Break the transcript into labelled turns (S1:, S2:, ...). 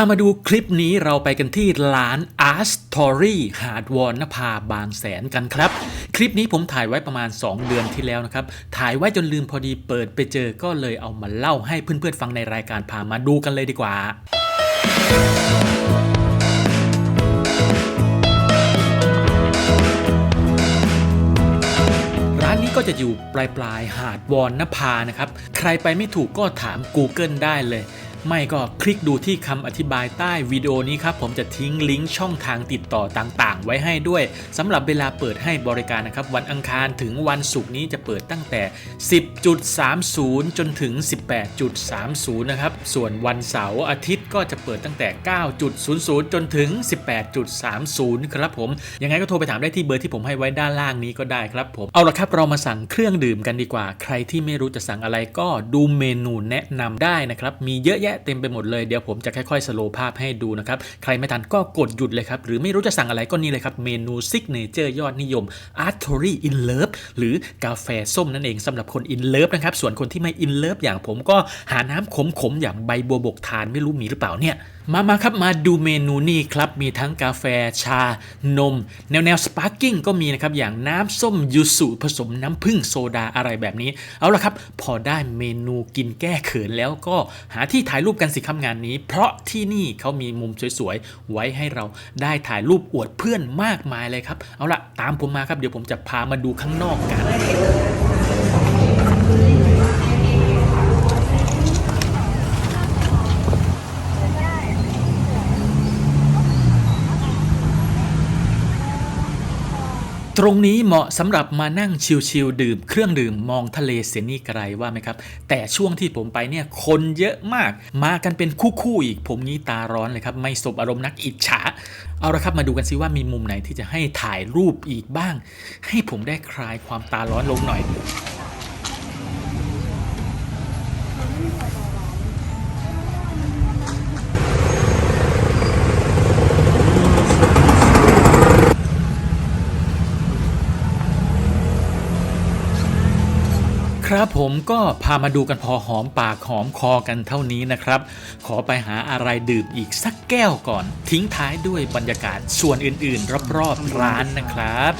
S1: ามาดูคลิปนี้เราไปกันที่ร้าน Art Story หาดวอนนภาบางแสนกันครับ คลิปนี้ผมถ่ายไว้ประมาณ 2 เดือนที่แล้วนะครับ ถ่ายไว้จนลืมพอดีเปิดไปเจอก็เลยเอามาเล่าให้เพื่อนๆฟังในรายการพามาดูกันเลยดีกว่าร้านนี้ก็จะอยู่ปลายปลายๆหาดวอนนภานะครับ ใครไปไม่ถูกก็ถาม Google ได้เลย ไม่ก็คลิกดูที่คำอธิบายใต้วิดีโอนี้ครับ ผมจะทิ้งลิงก์ช่องทางติดต่อต่างๆ ไว้ให้ด้วยสำหรับเวลาเปิดให้บริการนะครับ วันอังคารถึงวันศุกร์นี้จะเปิดตั้งแต่ 10.30 จนถึง 18.30 นะครับ ส่วนวันเสาร์อาทิตย์ก็จะเปิดตั้งแต่ 9.00 จนถึง 18.30 ครับผม ยังไงก็โทรไปถามได้ที่เบอร์ที่ผมให้ไว้ด้านล่างนี้ก็ได้ครับผม เอาละครับเรามาสั่งเครื่องดื่มกันดีกว่า ใครที่ไม่รู้จะสั่งอะไรก็ดูเมนูแนะนำได้นะครับ มีเยอะแยะเต็มไปหมดเลยเดี๋ยวผมจะค่อยๆสโลว์ภาพให้ดูนะครับ ใครไม่ทันก็กดหยุดเลยครับ หรือไม่รู้จะสั่งอะไรก็นี่เลยครับ เมนูซิกเนเจอร์ยอดนิยม Artory in Love หรือกาแฟส้มนั่นเองสำหรับคน in love นะครับ ส่วนคนที่ไม่ in love อย่างผมก็หาน้ำขมๆ อย่างใบบัวบกทานไม่รู้มีหรือเปล่าเนี่ยมามาครับ มาดูเมนูนี่ครับ มีทั้งกาแฟชานม แนวแนวสปาร์กิ้งก็มีนะครับ อย่างน้ำส้มยูสุผสมน้ำผึ้งโซดาอะไรแบบนี้ เอาละครับ พอได้เมนูกินแก้เขินแล้วก็หาที่ถ่ายายรูปกันสิครับงานนี้ เพราะที่นี่เขามีมุมสวยๆ ไว้ให้เราได้ถ่ายรูปอวดเพื่อนมากมายเลยครับ เอาละตามผมมาครับเดี๋ยวผมจะพามาดูข้างนอกกัน ตรงนี้เหมาะสำหรับมานั่งชิลๆดื่มเครื่องดื่มมองทะเลเสียนี่ไกลว่าไหมครับ แต่ช่วงที่ผมไปเนี่ยคนเยอะมาก มากันเป็นคู่ๆอีก ผมนี้ตาร้อนเลยครับ ไม่สบอารมณ์นักอิจฉา เอาละครับมาดูกันซิว่ามีมุมไหนที่จะให้ถ่ายรูปอีกบ้าง ให้ผมได้คลายความตาร้อนลงหน่อย ครับผมก็พามาดูกันพอหอมปากหอมคอกันเท่านี้นะครับ ขอไปหาอะไรดื่มอีกสักแก้วก่อน ทิ้งท้ายด้วยบรรยากาศส่วนอื่นๆ รอบๆร้านนะครับ